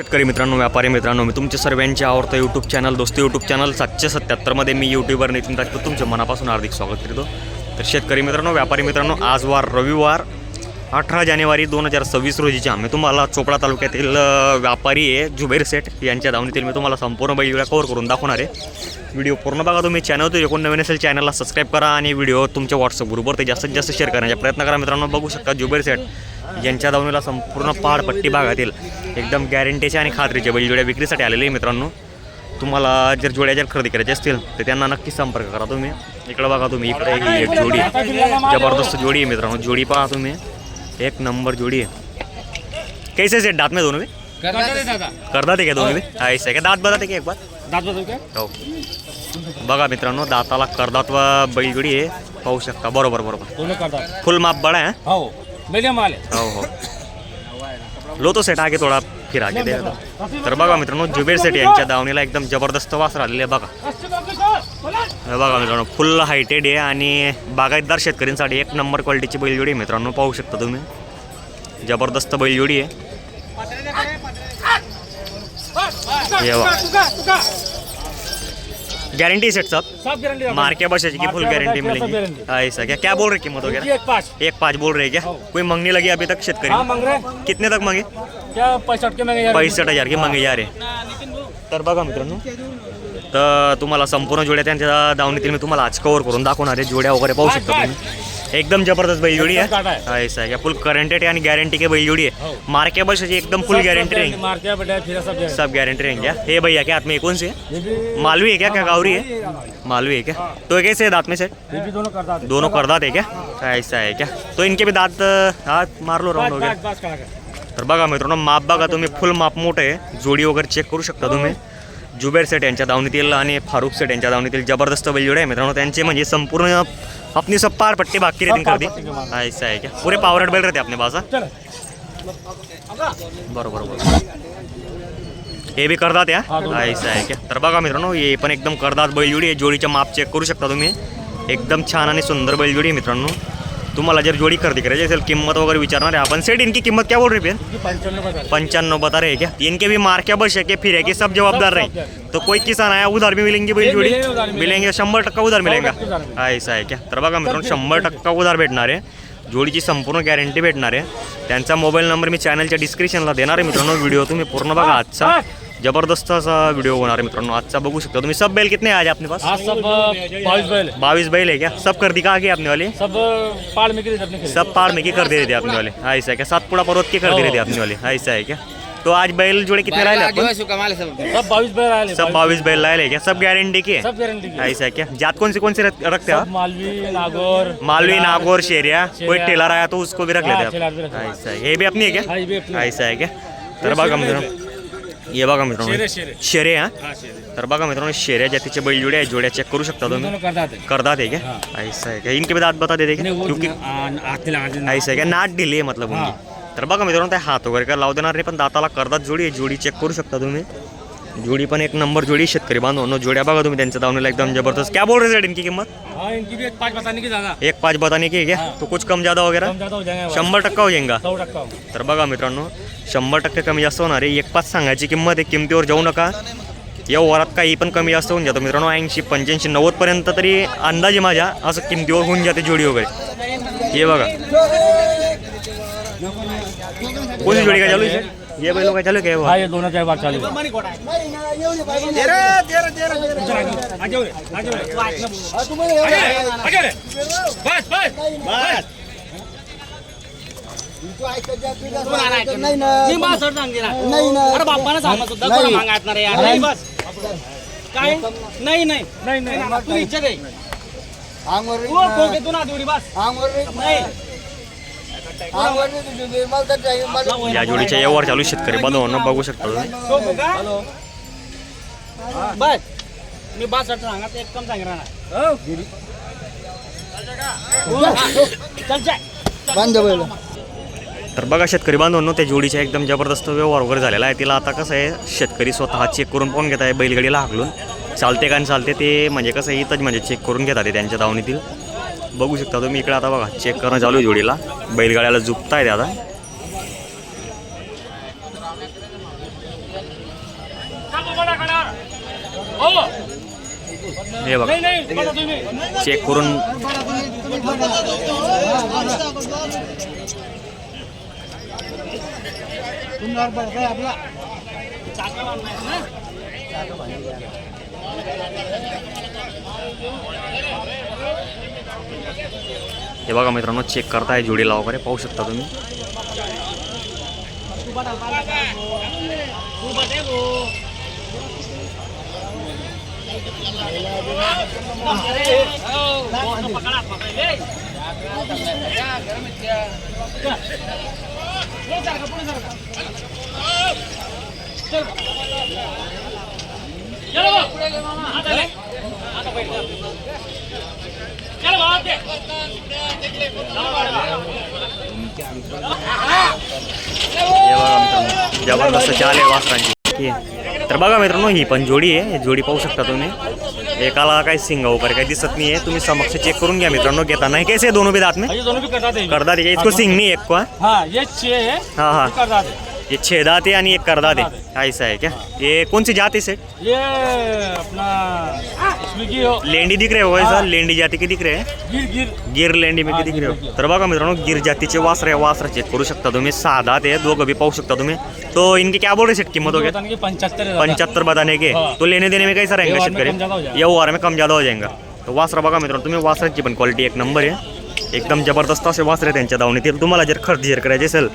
शेतकरी मित्रांनो व्यापारी मित्रांनो मी तुमच्या सर्वांचे आवडतं यूट्यूब चॅनल दोस्त यूट्यूब चॅनल सातशे सत्याहत्तरमध्ये मी यूट्यूबवर नितीन राजपूत तुमच्या मनापासून हार्दिक स्वागत करतो. तर शेतकरी मित्रांनो व्यापारी मित्रांनो आज वार रविवार अठरा जानेवारी दोन हजार सव्वीस रोजीच्या मी तुम्हाला चोपडा तालुक्यातील व्यापारी आहे जुबेर सेठ यांच्या धावणीतील मी तुम्हाला संपूर्ण बैलगाड्या कव्हर करून दाखवणार आहे. व्हिडिओ पूर्ण बघा तुम्ही चॅनल तो एकूण नवीन असेल चॅनलला सबस्क्राईब करा आणि व्हिडिओ तुमच्या व्हॉट्सअप ग्रुपवर ते जास्तीत जास्त शेअर करण्याचा प्रयत्न करा मित्रांनो. बघू शकता जुबेर सेठ यांच्या धावणीला संपूर्ण पहाडपट्टी भागातील एकदम गॅरंटीचे आणि खात्रीचे बैलजोड्या विक्रीसाठी आलेले आहे मित्रांनो. तुम्हाला जर जोड्या जर खरेदी करायच्या असतील तर त्यांना नक्की संपर्क करा तुम्ही. इकडं बघा तुम्ही इकडे ही एक जोडी. आहे. जबरदस्त जोडी आहे मित्रांनो. जोडी पहा तुम्ही. एक नंबर जोडी आहे. कैसे सेट दात में दोनों भी दादा करदात आहे का दोन्ही ऐसा आहे का? दात बघा की एक बार दात हो. बघा मित्रांनो दाताला करदात व बैलजोडी आहे. पाहू शकता. बरोबर बरोबर. दोनों फुल माप बड़ा है? हो. मीडियम आहे हो हो. लो तो सेट आगे थोडा फिर आगे दे तर बघा मित्रांनो जुबेर सेट यांच्या दावणीला एकदम जबरदस्त वास राहिलेले बघा. हे बघा मित्रांनो फुल हायटेड आहे आणि बागायतदार शेतकऱ्यांसाठी एक नंबर क्वालिटीची बैलजोडी आहे मित्रांनो पाहू शकता तुम्ही. जबरदस्त बैलजोडी आहे. गारंटी सेट साहब सब गारंटी मार के बस की फुल गारंटी बस है, मिलेगी. guarantee। हाँ, ऐसा क्या क्या बोल रहे कीमत वगैरह? एक पाँच. एक पाँच बोल रहे क्या? हो। कोई मंगनी लगी अभी तक हाँ शेतकरी मांग रहे कितने तक मांगे? क्या पैंसठ के मांगे यार पैंसष्ट हजार की मागे या रे तर बघा मित्रांनो तर तुम्हाला संपूर्ण जोड्या त्यांच्या दावणीतील मी तुम्हाला आज कव्हर करून दाखवणार आहे. जोड्या वगैरे पाहू शकता तुम्ही. एकदम जबरदस्त बैलजोडी एकदम काटा आहे. आहे. हा, ऐसा है फुल करंटेड आणि गॅरंटी के बैलजोडी हो। है. मार्के बस एकदम फुल गारंटी रहेंगे मार के बेटा फिर सब guarantee। सब गारंटी रहेंगे क्या हे भैया क्या हाथ में ये कौन सी है? ये भी मालवी है क्या क्या गावरी है? मालवी है क्या? तो ये कैसे है दांत में से ये भी दोनों करतात दोनों करदात है क्या? ऐसा है क्या? तो इनके भी दांत हाथ मार लो राऊंड वगैरे का तर बघा मित्रांनो माप बघा तुम्ही फुल माप मोठं आहे. जोडी वगैरे चेक करू शकता तुम्ही. जुबेर सेट यांच्या दावणीतील आणि फारुख सेट यांच्या दावणीतील जबरदस्त बैलजोडे आहे मित्रांनो. त्यांचे म्हणजे संपूर्ण अपनी सब पार पट्टी बाकी रेटिंग कर दी। के। ऐसा है क्या? पूरे पावर बैल रहते अपने पास हाँ? चल। बरोबर बरोबर। हे बी करतात या हा. ऐसा आहे क्या? तर बघा मित्रांनो हे पण एकदम करतात बैलजोडी आहे जोडीचं माप चेक करू शकता तुम्ही एकदम छान आणि सुंदर बैलजोडी आहे मित्रांनो तुम्हाला जर जोडी खरेदी करायची असेल किंमत वगैरे विचारणार आहे आपण सेट इनकी किंमत क्या बोल रही है ये पंचानवे बता रहे हैं। क्या? इनके भी मार के बस है कि फिर है कि सब जवाबदार रहे। तो कोई किसान आया उधार भी मिलेंगे बैल जोड़ी। मिलेंगे, शंभर टक्का उधार मिलेगा। ऐसा आहे क्या तर बघा मित्रांनो शंभर टक्का उधार भेटणार आहे जोडीची संपूर्ण गॅरंटी भेटणार आहे त्यांचा मोबाईल नंबर मी चॅनलच्या डिस्क्रिप्शनला देणार आहे मित्रांनो व्हिडिओ तुम्ही पूर्ण बघा आजचा. ज़बरदस्त असा व्हिडिओ होणार आहे मित्रांनो. का बघू शकता तुम्ही. सब बैल कितने आज अपने पास आज सब बाईस बैल है बाईस बैल है क्या? सब कर दी का आगे अपने वाले सब पाड़ में। सब पार में की कर दे रहे थे अपने वाले ऐसा है क्या सातपुड़ा पर्वत के कर दे रहे थे अपने वाले ऐसा है क्या? तो आज बैल जोड़े कितने लाए अपन? सब बाईस बैल आए सब बाईस बैल लाए क्या? सब गारंटी के सब गारंटी की ऐसा क्या? जात कौन से कौन से रखते हो मालवी नागौर मालवी नागौर शेरिया। कोई टेलर आया तो उसको भी रख हाँ, लेते भी हैं। ऐसा ये भी अपनी है हाँ, क्या ये भी अपनी है। ऐसा है क्या? तर बघा मित्रांनो ये बघा मित्रांनो शेरे, हा हाँ, शेरे। तर बघा मित्रांनो शेऱ्या जातीचे बैल जोड्या जोड्या चेक करू शकता तुम्ही? है करदात है क्या? हाँ। ऐसा है क्या? इनके भी दांत बता देते क्या? क्योंकि आते लगा देना। ऐसा आहे का नाट दिली आहे मतलब उनकी। तर बघा मित्रांनो ते हात वगैरे काय लावू देणार नाही पण दाताला करतात जोडी आहे जोडी चेक करू शकता तुम्ही. जोडी पण एक नंबर जोडी शेतकरी बांधवांनो. जोड्या बघा तुम्ही त्यांच्या दावणीला एकदम जबरदस्त. क्या बोल रहे इनकी किंमत? हाँ इनकी भी एक पाँच बताने की ज्यादा एक पाच बताने की है. क्या तो कुछ कम ज्यादा ज्यादा हो शंभर टक्का हो जाएगा. टक्का तर बघा मित्रांनो शंभर टक्के कमी जास्त होणार आहे. एक पाच सांगायची किंमत आहे किमतीवर जाऊ नका. या वरात काही पण कमी जास्त होऊन जातो. मित्रांनो ऐंशी पंच्याऐंशी नव्वदपर्यंत तरी अंदाजे माझ्या. असं किमतीवर होऊन जाते जोडी वगैरे. हे बघा. कोणती जोडी काय चालू आहे? ये बैल काय चालू काय हाँ ये दोनों चार बार चालू है। आ जाओ रे, आ जाओ रे। आ जाओ रे, आ जाओ रे। बस बस. बस नाही नाही. ना अरे बाप्पानं सांगा सुद्धा नाही. नाही. बस. काय? नाही नाही. नहीं नहीं. तू इच्छा दे अंगवर तू कोके तू ना तेवढी बस. अंगवर नाही. या जोडीच्या व्यवहार चालू शेतकरी बांधवांना बघू शकता तुम्ही. बस मी बा सर सांगा ते एक कम सांगणार ना चल जाय बांध बैल तर बघा शेतकरी बांधवांनो त्या जोडीचा एकदम जबरदस्त व्यवहार वगैरे झालेला आहे. तिला आता कसं आहे शेतकरी स्वतः चेक करून पाहून घेत आहे बैलगाडीला हाकलून. चालते का चालते ते म्हणजे कसं आहे इथंच म्हणजे चेक करून घेतात ते त्यांच्या दावणीतील बघू शकता तुम्ही इकडे आता बघा चेक करणं चालू आहे जोडीला. बैलगाड्याला झुकताय ते आता. हे बघा. चेक करून. हे बघा मित्रांनो चेक करताय जोडीला वगैरे पाहू शकता तुम्ही. ज़बरदस्त चाल वासरांची. तर बघा मित्रांनो ही पण जोडी आहे ही जोडी पाहू शकता तुम्ही एकाला काही सिंग वगैरे काही दिसत नाही आहे तुम्ही समक्ष चेक करून घ्या मित्रांनो घेताना हे कैसे दोनों भी दात में दोनों भी करता थे करदात है इसको सिंग नहीं एक को हाँ? ये है हाँ करता ये दांत है यानी एक करदात है। ऐसा है क्या? ये कौन सी जाति से? ये अपना इसमें की हो। लेंडी दिख रहे हो ऐसा लेंडी जाती के दिख रहे हैं? गिर गिर। गिर लेंडी में दिख रहे हो। तर बघा मित्रांनो गिर जातीचे वासर आहे वासर चेक करू शकता तुम्ही सहा दात आहे दोघं भी पाहू शकता तुम्ही तो इनके क्या बोल रहे सेट कीमत हो गया पंचहत्तर पंचहत्तर बताने के? हाँ। तो लेने देने में कैसा रहेगा कम ज़्यादा हो जाएगा। में कम ज़्यादा हो जाएगा। तो वासरा बघा मित्रांनो तुम्ही वासराची पण क्वालिटी एक नंबर आहे एकदम जबरदस्त असे वासर आहे त्यांच्या दावणीतील तुम्हाला जर खरेदी जर करायचे असेल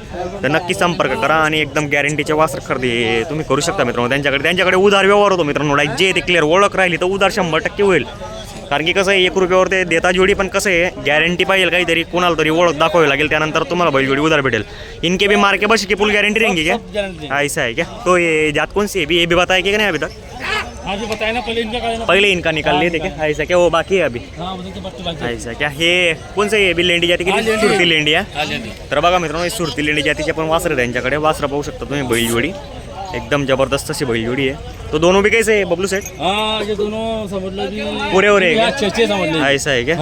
तर नक्की संपर्क करा आणि एकदम गॅरंटीचे वासर खरेदी तुम्ही करू शकता मित्रांनो. त्यांच्याकडे त्यांच्याकडे उधार व्यवहार होतो मित्रांनो. like जे ते क्लिअर ओळख राहिली तर उधार शंभर टक्के होईल. कारण की कसं आहे एक रुपयावर ते देता जोडी पण कसं आहे गॅरंटी पाहिजे काहीतरी कोणाला तरी ओळख दाखवावी लागेल त्यानंतर तुम्हाला बैल जोडी उधार भेटेल. इनके भी मार्के बस की फुल गॅरंटी रहेंगी क्या ऐसा है क्या तो ये जात कौन सी है अभी ये भी बताया कि नहीं अभी तक? हाँ जी बताया ना पहले इनका का ना। पहले इनका निकाल लिए क्या ऐसा क्या वो बाकी है अभी? हाँ ऐसा क्या हे कोण सा बी लेंडी जाती हा, की. सुरती लेंडी आहे हाँ तर बघा मित्रांनो ही सुरती लेंडी जातीचे पण वासर त्यांच्याकडे वासरं पाहू शकता तुम्ही बैलजोडी एकदम जबरदस्त अशी बैलजोडी आहे तो दोनों भी कैसे है बबलू सेट हाँ ये दोनों समझ लो कि पूरे हो रहे हैं ऐसा है क्या?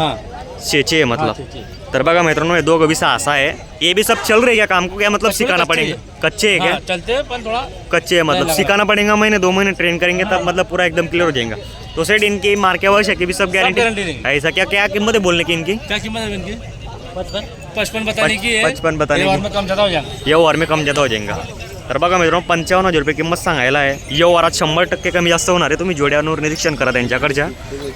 हाँ छेचे है मतलब। हाँ, छेचे। तर बघा मित्रांनो ये दो सहासा है ये भी सब चल रहे क्या काम? को क्या मतलब सिखाना पड़ेगा कच्चे. है क्या हाँ, चलते हैं पर थोड़ा कच्चे है मतलब. सिखाना पड़ेगा महीने दो महीने ट्रेन करेंगे तब मतलब पूरा एकदम क्लियर हो जाएगा. तो सेट इनकी मार्के वर्ष की भी सब गारंटी ऐसा क्या क्या कीमत है बोलने की इनकी? क्या कीमत है इनकी? पचपन। पचपन बताने की है। पचपन बताने की। में कम ज़्यादा हो जाएगा। व्यवहार में कम जादा हो जाएगा। तर बघा मित्रांनो पंचावन्न हजार रुपये किंमत सांगायला आहे. व्यवहारात शंभर टक्के कमी जास्त होणार आहे. तुम्ही जोड्यावर निरीक्षण करा त्यांच्याकडच्या.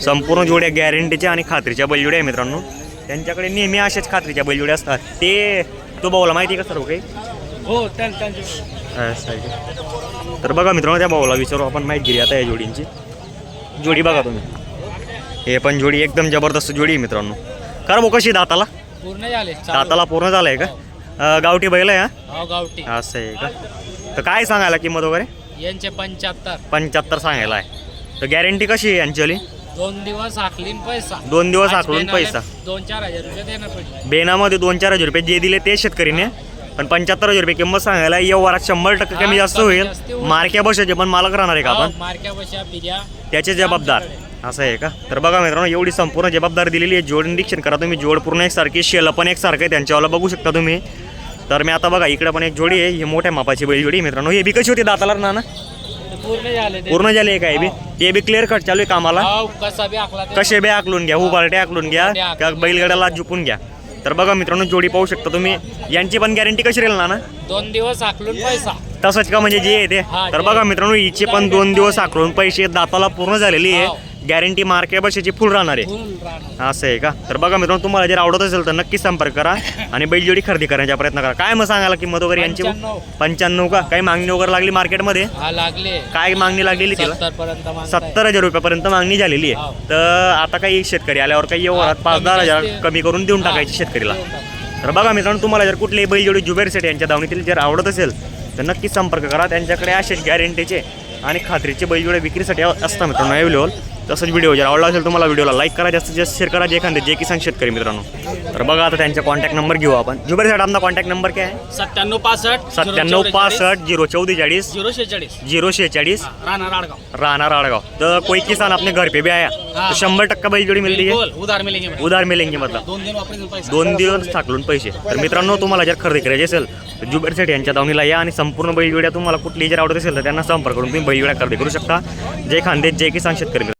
संपूर्ण जोड्या गॅरंटीच्या आणि खात्रीच्या बैलजोड्या आहे मित्रांनो. त्यांच्याकडे नेहमी अशाच खात्रीच्या बैलजोड्या असतात. ते तो भाऊला माहिती आहे का सर्व काही? हो? तर बघा मित्रांनो त्या भाऊला विचारू. आपण माहिती घेऊया आता या जोडींची. जोडी बघा तुम्ही. हे पण जोडी एकदम जबरदस्त जोडी आहे मित्रांनो. कर भाऊ कशी दाताला? पूर्ण झाले. दाताला पूर्ण झालं आहे का अं, गावठी बैल आहे हा? हो गावठी. असं आहे का? तर काय सांगायला किंमत वगैरे? यांचे पंच्याहत्तर. पंच्याहत्तर सांगायला आहे. तर गॅरंटी कशी आहे यांची दोन दिवस आखलीन पैसा. दोन दिवस आज आखलून बेनाले पैसा. दोन चार हजार रुपये देणं पडले. बेनामध्ये दोन चार हजार रुपये जे दिले ते शेतकरीने. पण पंच्याहत्तर हजार रुपये किंमत सांगायला व्यवहारात शंभर टक्के कमी जास्त कमी होईल. जास्त होईल. मार्क्या बसायचे पण मालक राहणार आहे का आपण? हो, मारक्या बशा पिर्या त्याचे जबाबदार. असं आहे का? तर बघा मित्रांनो एवढी संपूर्ण जबाबदारी दिलेली आहे. जोड निरीक्षण करा तुम्ही. जोड पूर्ण एकसारखी शेल पण एकसारखं आहे. त्यांच्यावाला बघू शकता तुम्ही. तर मी आता बघा इकडे पण एक जोडी आहे ही मोठ्या मापाची बैल जोडी मित्रांनो. हे बी कशी होती दाताला ना ना पूर्ण झाले ते. पूर्ण झाले काय बी? ते बी क्लिअर कट चालू आहे कामाला? हो, कसा बी आकलून घ्या उभारटे आकलून घ्या त्या बैलगाड्याला झुपून घ्या. तर बघा मित्रांनो जोडी पाहू शकता तुम्ही. यांची पण गॅरंटी कशी राहील ना दोन दिवस आखलून पैसा. तसंच का म्हणजे जे आहे ते? हा, तर बघा. मित्रांनो हिचे पण दोन दिवस आकलून पैसे दाताला पूर्ण झालेली हो. आहे गॅरंटी मार्के बसेची फुल राहणार आहे. असं आहे का? तर बघा मित्रांनो तुम्हाला जर आवडत असेल तर नक्की संपर्क करा आणि बैलजोडी खरेदी करण्याचा प्रयत्न करा. काय मग सांगायला किंमत वगैरे यांची? पंच्याण्णव. का? काही मागणी वगैरे लागली मार्केटमध्ये? काय मागणी लागलेली तिला? सत्तर हजार रुपयापर्यंत मागणी झालेली आहे. हो. तर आता काही शेतकरी आल्यावर काही हा, पाच दहा हजार कमी करून देऊन. टाकायची शेतकरीला. तर बघा मित्रांनो तुम्हाला जर कुठलेही बैलजोडी जुबेर सेट यांच्या दावणीतील जर आवडत असेल तर नक्की संपर्क करा. त्यांच्याकडे असेच गॅरंटीचे आणि खात्रीचे बैलजोडे विक्रीसाठी असतात मित्रांनो अवेलेबल तसंच व्हिडिओ जर आवडला असेल तुम्हाला व्हिडिओला लाईक करा जास्तीत जास्त शेअर करा जे एखादे जे किसान शेतकरी मित्रांनो. तर बघा आता त्यांचा कॉन्टॅक्ट नंबर घेऊ आपण. जुबेर साहेब आपला कॉन्टॅक्ट नंबर काय आहे? सत्त्याण्णव पासष्ट सत्त्याण्णव पासष्ट झिरो चौवेचाळीस झिरो शेहेचाळीस. झिरो शेहेचाळीस. राहणार आडगाव. राहणार आड़गाव. तो कोई किसान अपने घर पे भी आया. तो शंभर टक्का बैल जोड़ी बोल उधार मिलेंगे भाई. उधार मिलेंगे मतलब दोन दिन वापरेल पैसे. दोन दिवस थाकलून पैसे. तर मित्रांनो तुम्हाला जर खरेदी करायची असेल तर जुबेर सेठ यांच्या दावणीला या आणि संपूर्ण बैलजोड्या तुम्हाला कुठली जर आवडत असेल तर त्यांना संपर्क करून तुम्ही बैलजोड्या खरेदी करू शकता. जय खानदेश जय किसान शेतकरी.